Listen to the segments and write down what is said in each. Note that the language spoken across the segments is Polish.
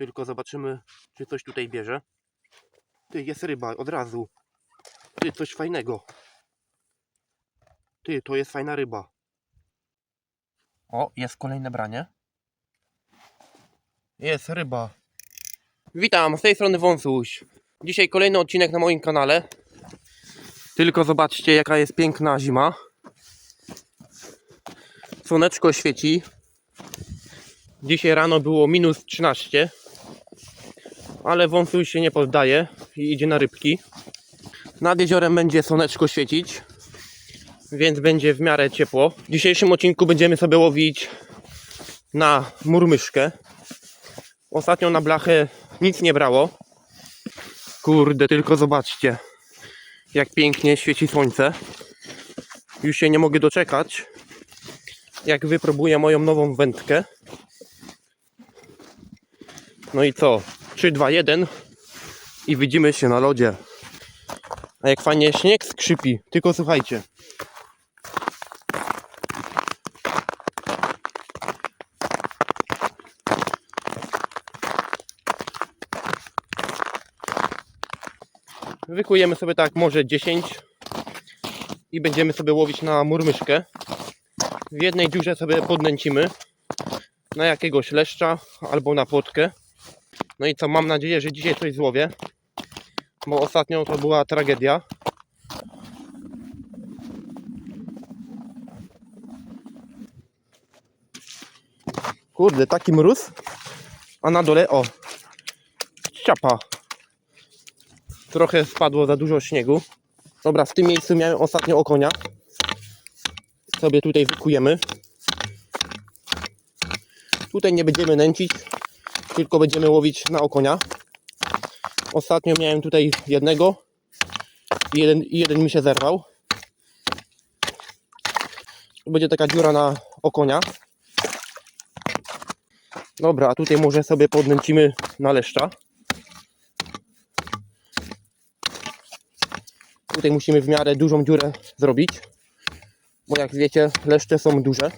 Tylko zobaczymy, czy coś tutaj bierze. Ty, jest ryba, od razu. Ty, coś fajnego. Ty, to jest fajna ryba. O, jest kolejne branie. Jest ryba. Witam, z tej strony Wąsuś. Dzisiaj kolejny odcinek na moim kanale. Tylko zobaczcie, jaka jest piękna zima. Słoneczko świeci. Dzisiaj rano było minus 13. Ale Wąsuś się nie poddaje i idzie na rybki. Nad jeziorem będzie słoneczko świecić. Więc będzie w miarę ciepło. W dzisiejszym odcinku będziemy sobie łowić na murmyszkę. Ostatnio na blachę nic nie brało. Kurde, tylko zobaczcie, jak pięknie świeci słońce. Już się nie mogę doczekać, jak wypróbuję moją nową wędkę. No i co? 3, 2, 1 i widzimy się na lodzie. A jak fajnie śnieg skrzypi, tylko słuchajcie. Wykujemy sobie tak może 10 i będziemy sobie łowić na murmyszkę. W jednej dziurze sobie podnęcimy na jakiegoś leszcza albo na płotkę. No i co, mam nadzieję, że dzisiaj coś złowię, bo ostatnio to była tragedia. Kurde, taki mróz, a na dole, o, ciapa trochę spadło za dużo śniegu. Dobra, w tym miejscu miałem ostatnio okonia. Sobie tutaj wykujemy. Tutaj nie będziemy nęcić, tylko będziemy łowić na okonia. Ostatnio miałem tutaj jednego i jeden, jeden mi się zerwał. Tu będzie taka dziura na okonia. Dobra, a tutaj może sobie podnęcimy na leszcza. Tutaj musimy w miarę dużą dziurę zrobić, bo jak wiecie, leszcze są duże.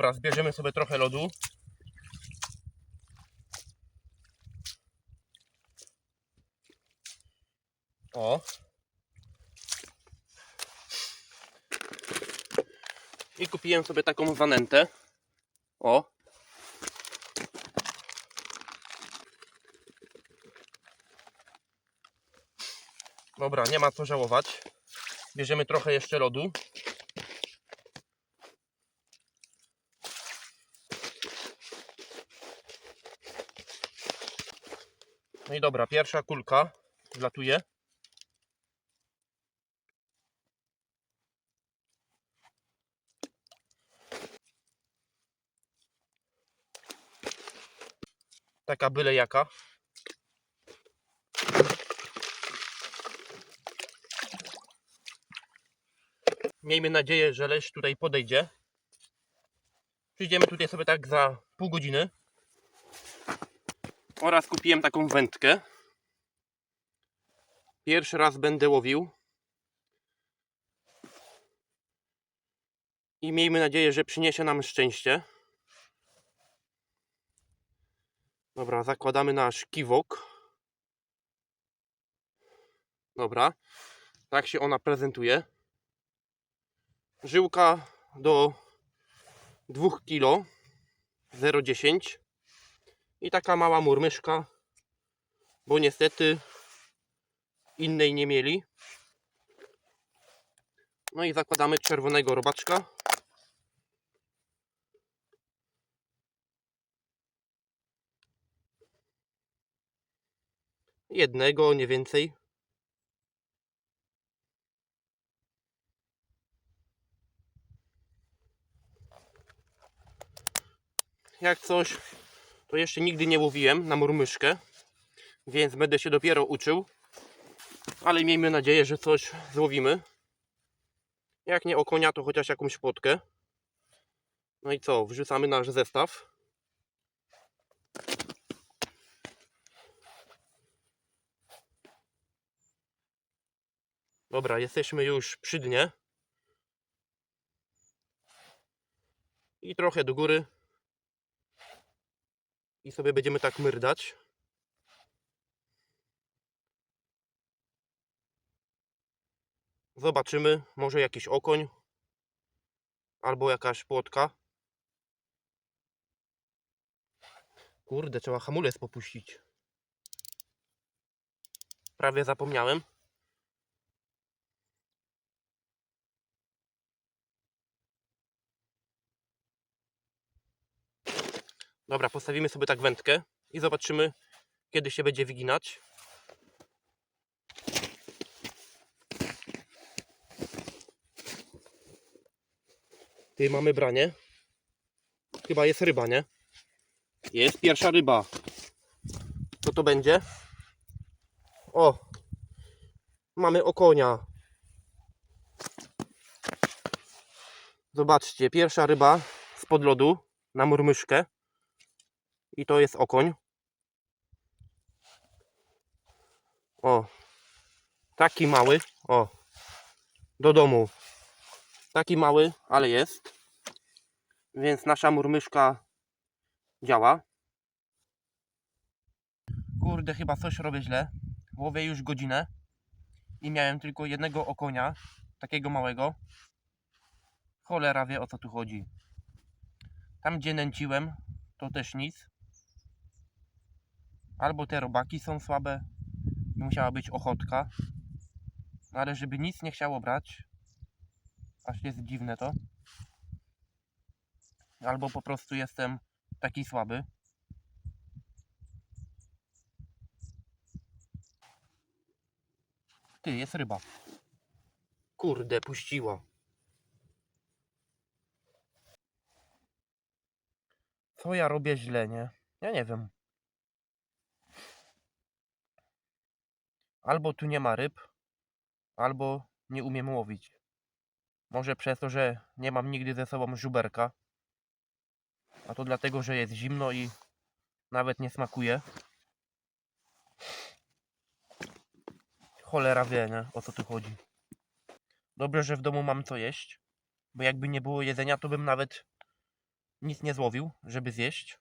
Dobra, zbierzemy sobie trochę lodu. O. I kupiłem sobie taką zanętę. O. Dobra, nie ma co żałować. Bierzemy trochę jeszcze lodu. No i dobra, pierwsza kulka wlatuje. Taka byle jaka. Miejmy nadzieję, że leś tutaj podejdzie. Przyjdziemy tutaj sobie tak za pół godziny oraz kupiłem taką wędkę. Pierwszy raz będę łowił. I miejmy nadzieję, że przyniesie nam szczęście. Dobra, zakładamy nasz kiwok. Dobra, tak się ona prezentuje. Żyłka do 2 kg 0,10 i taka mała murmyszka, bo niestety innej nie mieli. No i zakładamy czerwonego robaczka. Jednego, nie więcej. jak coś, to jeszcze nigdy nie łowiłem na murmyszkę, więc będę się dopiero uczył. Ale miejmy nadzieję, że coś złowimy. Jak nie o konia, to chociaż jakąś płotkę. No i co, wrzucamy nasz zestaw. Dobra, jesteśmy już przy dnie. I trochę do góry. I sobie będziemy tak myrdać. Zobaczymy, może jakiś okoń. Albo jakaś płotka. Kurde, trzeba hamulec popuścić. Prawie zapomniałem. Dobra, postawimy sobie tak wędkę i zobaczymy, kiedy się będzie wyginać. Ty mamy branie. Chyba jest ryba, nie? Jest pierwsza ryba. Co to będzie? O! Mamy okonia. Zobaczcie, pierwsza ryba spod lodu na murmyszkę. I to jest okoń. O. Taki mały. O. Do domu. Taki mały, ale jest. Więc nasza murmyszka działa. Kurde, chyba coś robię źle. Łowię już godzinę. I miałem tylko jednego okonia. Takiego małego. Cholera wie o co tu chodzi. Tam gdzie nęciłem, to też nic. Albo te robaki są słabe. Musiała być ochotka. No ale żeby nic nie chciało brać. Aż jest dziwne to. Albo po prostu jestem taki słaby. Ty, jest ryba. Kurde, puściła. Co ja robię źle, nie? Ja nie wiem. Albo tu nie ma ryb, albo nie umiem łowić. Może przez to, że nie mam nigdy ze sobą żuberka. A to dlatego, że jest zimno i nawet nie smakuje. Cholera wie, nie? O co tu chodzi. Dobrze, że w domu mam co jeść. Bo jakby nie było jedzenia, to bym nawet nic nie złowił, żeby zjeść.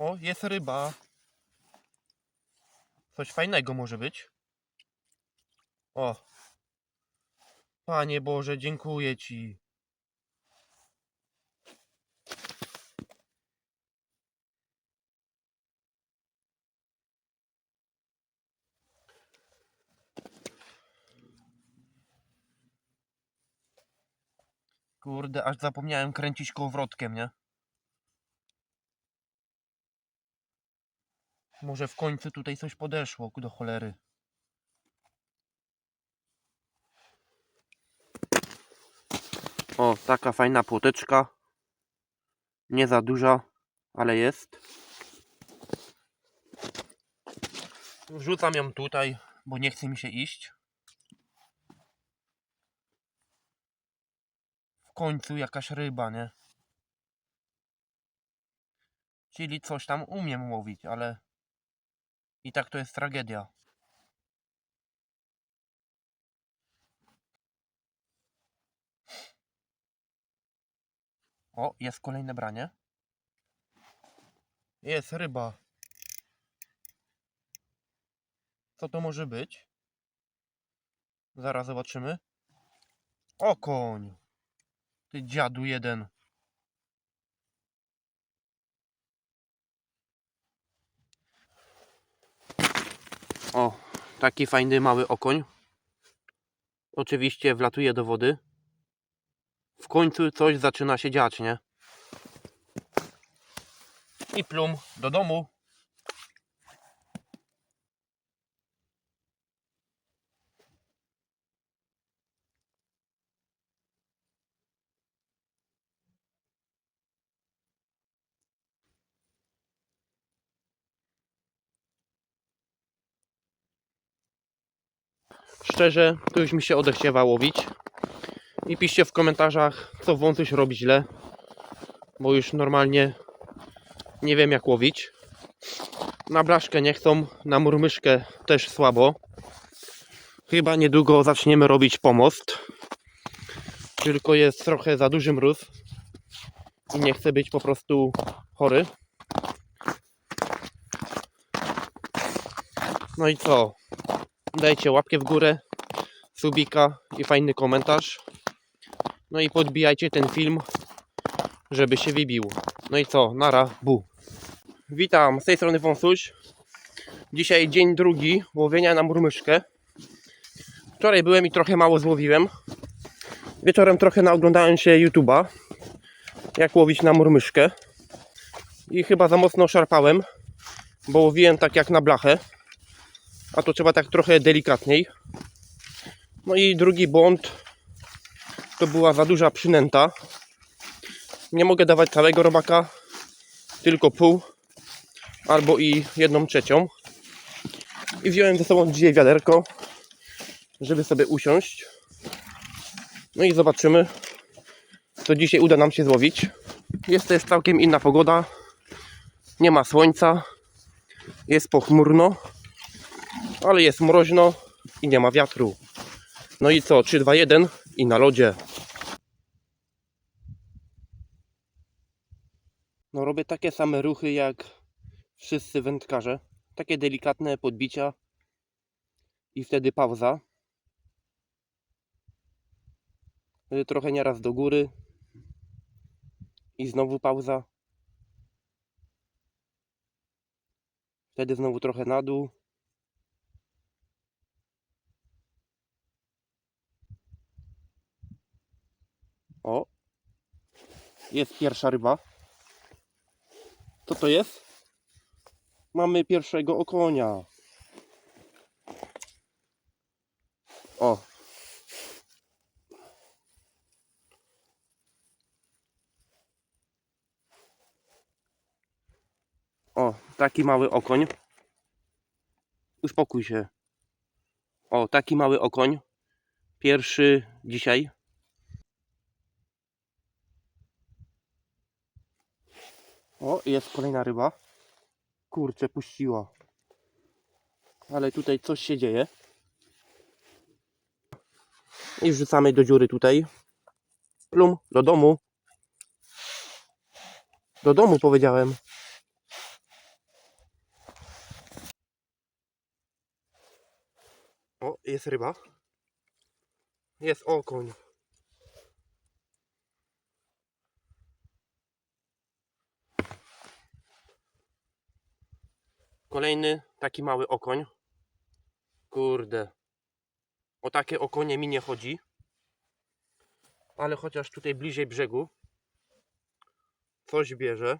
O, jest ryba. Coś fajnego może być. O. Panie Boże, dziękuję Ci. Kurde, aż zapomniałem kręcić kołowrotkiem, nie? Może w końcu tutaj coś podeszło do cholery. O, taka fajna płoteczka. Nie za duża, ale jest. Wrzucam ją tutaj, bo nie chce mi się iść. W końcu jakaś ryba, nie? Czyli coś tam umiem łowić, ale i tak to jest tragedia. O, jest kolejne branie. Jest ryba. Co to może być? Zaraz zobaczymy. O koń! Ty dziadu jeden. O, taki fajny mały okoń. Oczywiście wlatuje do wody. W końcu coś zaczyna się dziać, nie? I plum do domu. Szczerze, to już mi się odechciewa łowić. I piszcie w komentarzach, co wąsuś robi źle. Bo już normalnie nie wiem jak łowić. Na blaszkę nie chcą, na murmyszkę też słabo. Chyba niedługo zaczniemy robić pomost. Tylko jest trochę za duży mróz. I nie chcę być po prostu chory. No i co? Dajcie łapkę w górę, subika i fajny komentarz. No i podbijajcie ten film, żeby się wybił. No i co? Nara, bu. Witam, z tej strony Wąsuś. Dzisiaj dzień drugi łowienia na murmyszkę. Wczoraj byłem i trochę mało złowiłem. Wieczorem trochę naoglądałem się YouTube'a, jak łowić na murmyszkę. I chyba za mocno szarpałem, bo łowiłem tak jak na blachę. A to trzeba tak trochę delikatniej. No i drugi błąd to była za duża przynęta. Nie mogę dawać całego robaka, tylko pół albo i jedną trzecią. I wziąłem ze sobą dzisiaj wiaderko, żeby sobie usiąść. No i zobaczymy, co dzisiaj uda nam się złowić. Jest też całkiem inna pogoda. Nie ma słońca. Jest pochmurno, ale jest mroźno i nie ma wiatru. No i co? 3, 2, 1 i na lodzie. No robię takie same ruchy jak wszyscy wędkarze. Takie delikatne podbicia i wtedy pauza. Trochę nieraz do góry i znowu pauza. Wtedy znowu trochę na dół. O! Jest pierwsza ryba. Co to jest? Mamy pierwszego okonia. O! O, taki mały okoń. Uspokój się. O, taki mały okoń. Pierwszy dzisiaj. O, jest kolejna ryba. Kurczę, puściła. Ale tutaj coś się dzieje. I wrzucamy do dziury tutaj. Plum, do domu. Do domu powiedziałem. O, jest ryba. Jest okoń. Kolejny taki mały okoń. Kurde. O takie okonie mi nie chodzi. Ale chociaż tutaj bliżej brzegu coś bierze.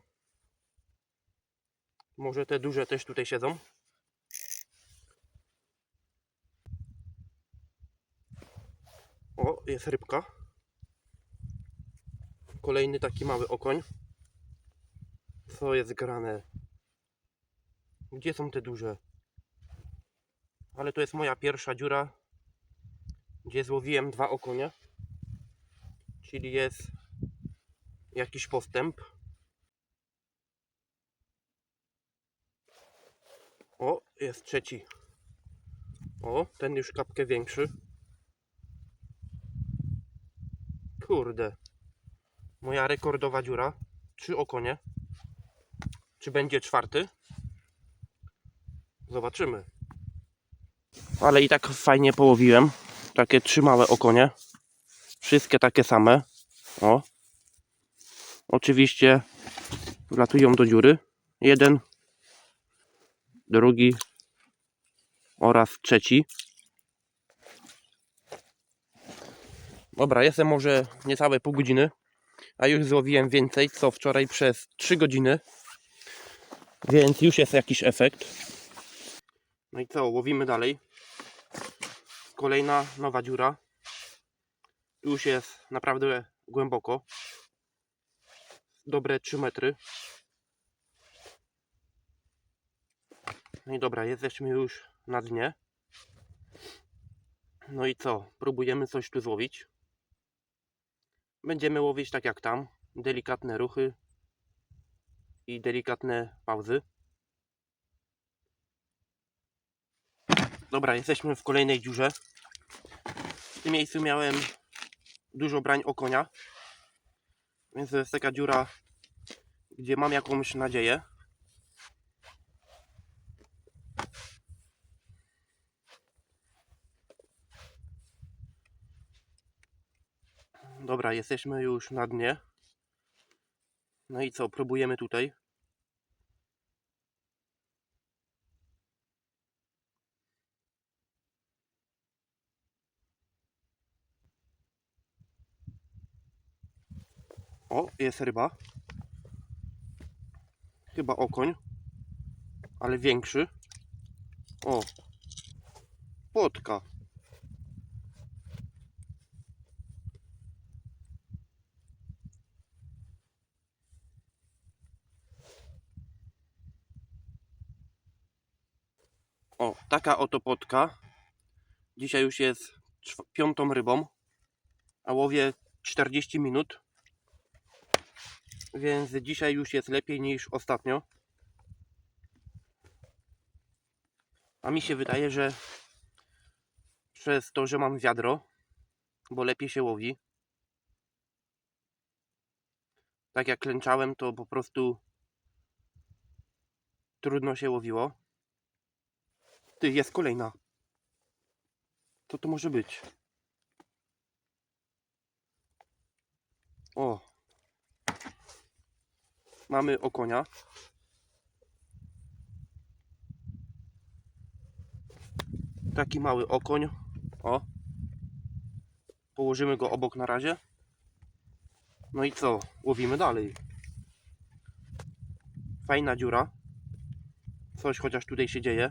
Może te duże też tutaj siedzą. O, jest rybka. Kolejny taki mały okoń. Co jest grane? Gdzie są te duże? Ale to jest moja pierwsza dziura, gdzie złowiłem dwa okonie. Czyli jest jakiś postęp. O, jest trzeci. O, ten już kapkę większy. Kurde. Moja rekordowa dziura. Trzy okonie. Czy będzie czwarty? Zobaczymy. Ale i tak fajnie połowiłem. Takie trzy małe okonie. Wszystkie takie same. O. Oczywiście wlatują do dziury. Jeden, drugi oraz trzeci. Dobra, jestem może niecałe pół godziny, a już złowiłem więcej, co wczoraj przez 3 godziny. Więc już jest jakiś efekt. No i co, łowimy dalej. Kolejna nowa dziura. Tu już jest naprawdę głęboko. Dobre 3 metry. No i dobra, jesteśmy już na dnie. No i co? Próbujemy coś tu złowić. Będziemy łowić tak jak tam. Delikatne ruchy i delikatne pauzy. Dobra, jesteśmy w kolejnej dziurze. W tym miejscu miałem dużo brań o konia. Więc to jest taka dziura, gdzie mam jakąś nadzieję. Dobra, jesteśmy już na dnie. No i co, próbujemy tutaj. O, jest ryba. Chyba okoń, ale większy. O, płotka. O, taka oto potka. Dzisiaj już jest piątą rybą, a łowię 40 minut. Więc dzisiaj już jest lepiej niż ostatnio. A mi się wydaje, że przez to, że mam wiadro, bo lepiej się łowi. Tak jak klęczałem, to po prostu trudno się łowiło. Ty, jest kolejna. Co to może być? O. Mamy okonia. Taki mały okoń. O. Położymy go obok na razie. No i co? Łowimy dalej. Fajna dziura. Coś chociaż tutaj się dzieje.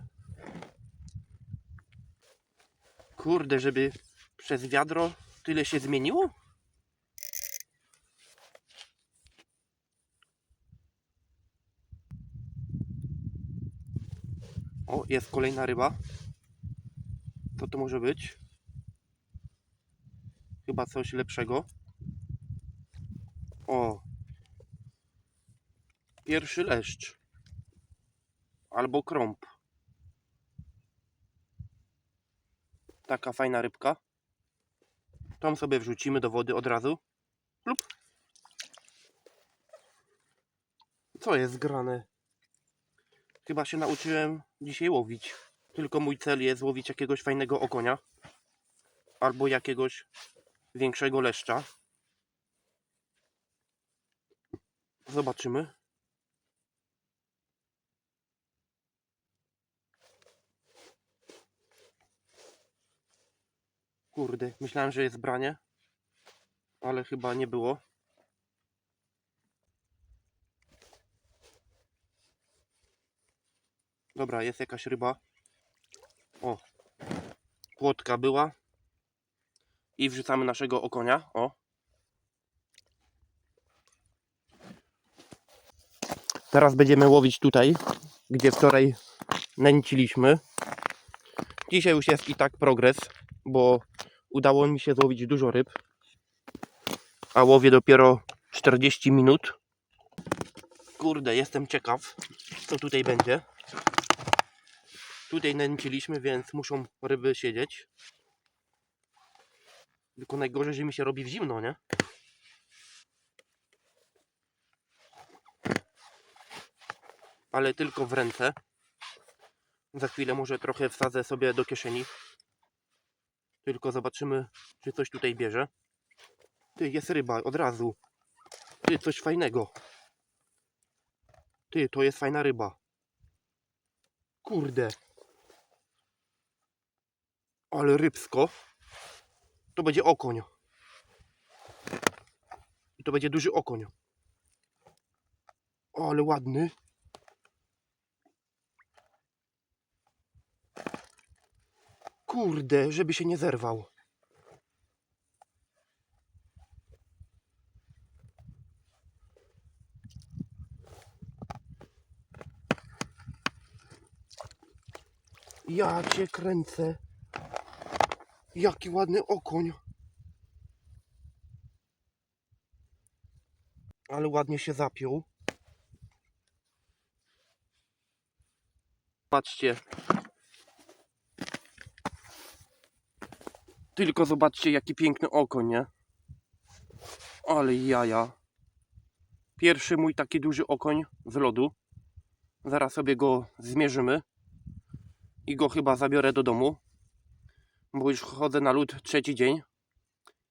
Kurde, żeby przez wiadro tyle się zmieniło? O, jest kolejna ryba. Co to może być? Chyba coś lepszego. O. Pierwszy leszcz. Albo krąb. Taka fajna rybka. Tą sobie wrzucimy do wody od razu. Lub. Co jest grane? Chyba się nauczyłem dzisiaj łowić. Tylko mój cel jest łowić jakiegoś fajnego okonia. Albo jakiegoś większego leszcza. Zobaczymy. Kurde, myślałem, że jest branie. Ale chyba nie było. Dobra, jest jakaś ryba. O, płotka była. I wrzucamy naszego okonia. O. Teraz będziemy łowić tutaj, gdzie wczoraj nęciliśmy. Dzisiaj już jest i tak progres, bo udało mi się złowić dużo ryb. A łowię dopiero 40 minut. Kurde, jestem ciekaw, co tutaj będzie. Tutaj nęciliśmy, więc muszą ryby siedzieć. Tylko najgorzej, że mi się robi w zimno, nie? Ale tylko w ręce. Za chwilę może trochę wsadzę sobie do kieszeni. Tylko zobaczymy, czy coś tutaj bierze. Ty, jest ryba, od razu. Ty, coś fajnego. Ty, to jest fajna ryba. Kurde. Ale rybsko. To będzie okoń. I to będzie duży okoń. O, ale ładny. Kurde, żeby się nie zerwał. Ja cię kręcę. Jaki ładny okoń. Ale ładnie się zapiął. Patrzcie. Tylko zobaczcie jaki piękny okoń, nie? Ale jaja. Pierwszy mój taki duży okoń z lodu. Zaraz sobie go zmierzymy. I go chyba zabiorę do domu. Bo już chodzę na lód trzeci dzień.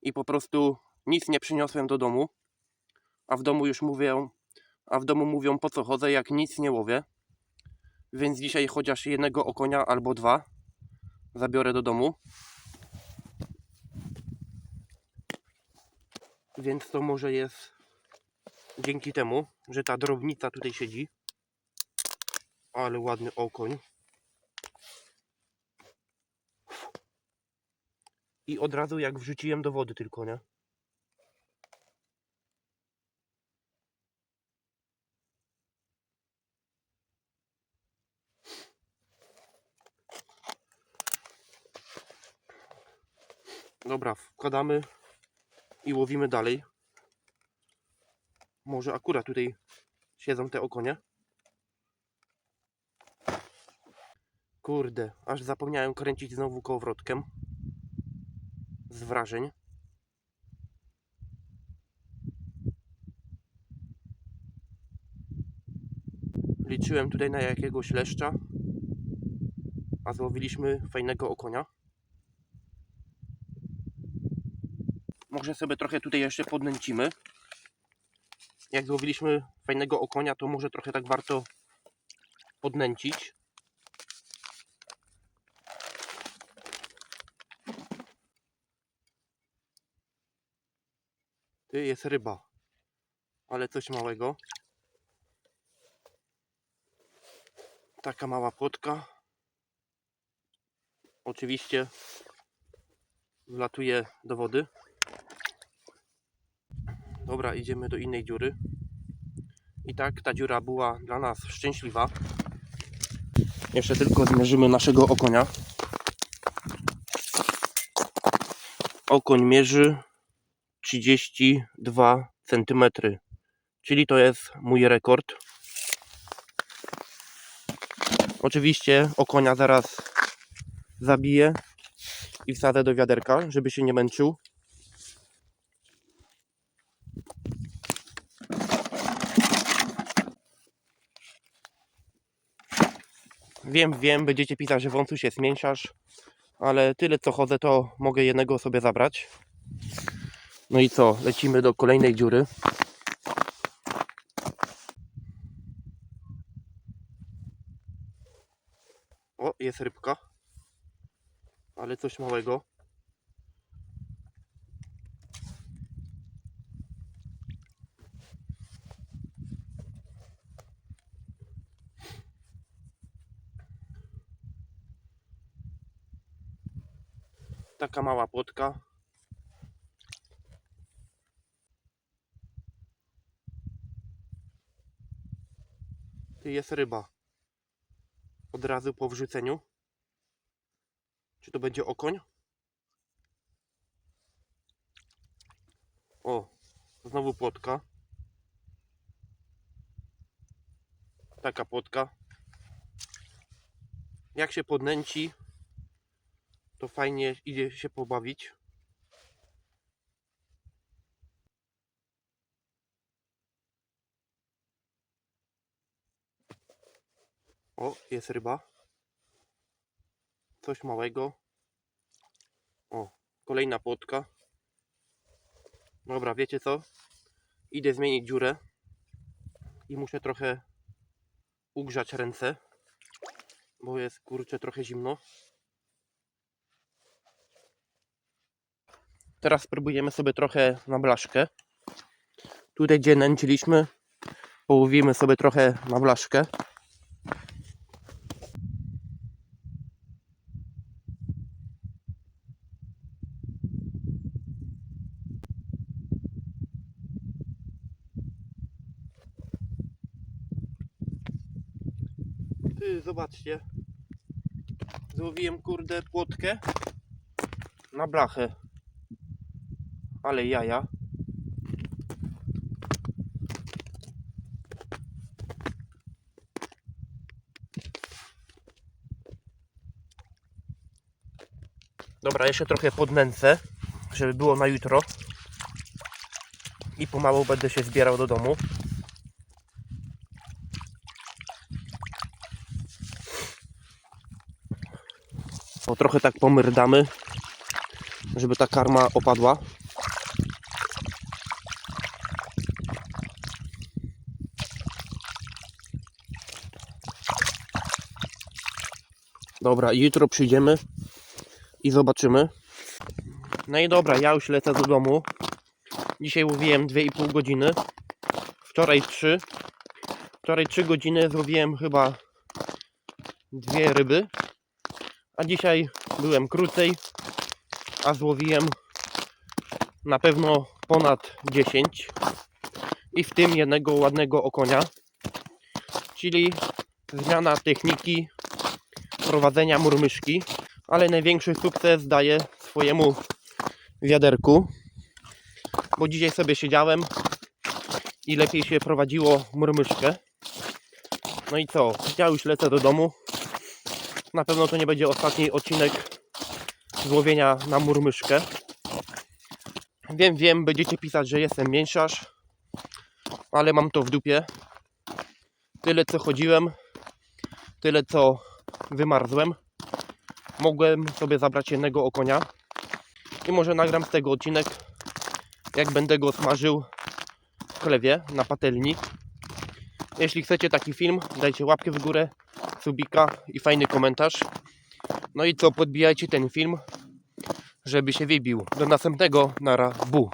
I po prostu nic nie przyniosłem do domu. A w domu już mówię, a w domu mówią po co chodzę, jak nic nie łowię. Więc dzisiaj chociaż jednego okonia albo dwa zabiorę do domu. Więc to może jest dzięki temu, że ta drobnica tutaj siedzi. Ale ładny okoń. I od razu jak wrzuciłem do wody tylko, nie? Dobra, wkładamy i łowimy dalej. Może akurat tutaj siedzą te okonie. Kurde, aż zapomniałem kręcić znowu kołowrotkiem. Z wrażeń. Liczyłem tutaj na jakiegoś leszcza, a złowiliśmy fajnego okonia. Może sobie trochę tutaj jeszcze podnęcimy. Jak złowiliśmy fajnego okonia, to może trochę tak warto podnęcić. Ty, jest ryba. Ale coś małego. Taka mała płotka. Oczywiście wlatuje do wody. Dobra, idziemy do innej dziury. I tak ta dziura była dla nas szczęśliwa. Jeszcze tylko zmierzymy naszego okonia. Okoń mierzy 32 cm. Czyli to jest mój rekord. Oczywiście okonia zaraz zabiję i wsadzę do wiaderka, żeby się nie męczył. Wiem, wiem, będziecie pisać, że wąsu się zmniejszasz, ale tyle co chodzę, to mogę jednego sobie zabrać. No i co, lecimy do kolejnej dziury. O, jest rybka. Ale coś małego. Taka mała płotka. Jest ryba. Od razu po wrzuceniu. Czy to będzie okoń? O, znowu płotka. Taka płotka. Jak się podnęci, to fajnie idzie się pobawić. O, jest ryba. Coś małego. O, kolejna płotka. Dobra, wiecie co? Idę zmienić dziurę. I muszę trochę ugrzać ręce. Bo jest kurczę trochę zimno. Teraz spróbujemy sobie trochę na blaszkę. Tutaj gdzie nęciliśmy, połowimy sobie trochę na blaszkę. Zobaczcie. Złowiłem kurde płotkę. Na blachę. Ale jaja. Dobra, jeszcze trochę podnęcę, żeby było na jutro. I pomału będę się zbierał do domu. O, trochę tak pomyrdamy, żeby ta karma opadła. Dobra, jutro przyjdziemy i zobaczymy. No i dobra, ja już lecę do domu. Dzisiaj łowiłem 2,5 godziny. Wczoraj 3. Wczoraj 3 godziny złowiłem chyba dwie ryby. A dzisiaj byłem krócej, a złowiłem na pewno ponad 10. I w tym jednego ładnego okonia. Czyli zmiana techniki prowadzenia murmyszki. Ale największy sukces daje swojemu wiaderku. Bo dzisiaj sobie siedziałem i lepiej się prowadziło murmyszkę. No i co? Ja już lecę do domu. Na pewno to nie będzie ostatni odcinek złowienia na murmyszkę. Wiem, wiem, będziecie pisać, że jestem mięsiarz, ale mam to w dupie. Tyle co chodziłem, tyle co wymarzłem. Mogłem sobie zabrać jednego okonia i może nagram z tego odcinek, jak będę go smażył w chlewie na patelni. Jeśli chcecie taki film, dajcie łapkę w górę, subika i fajny komentarz. No i co, podbijajcie ten film, żeby się wybił. Do następnego, nara, bu.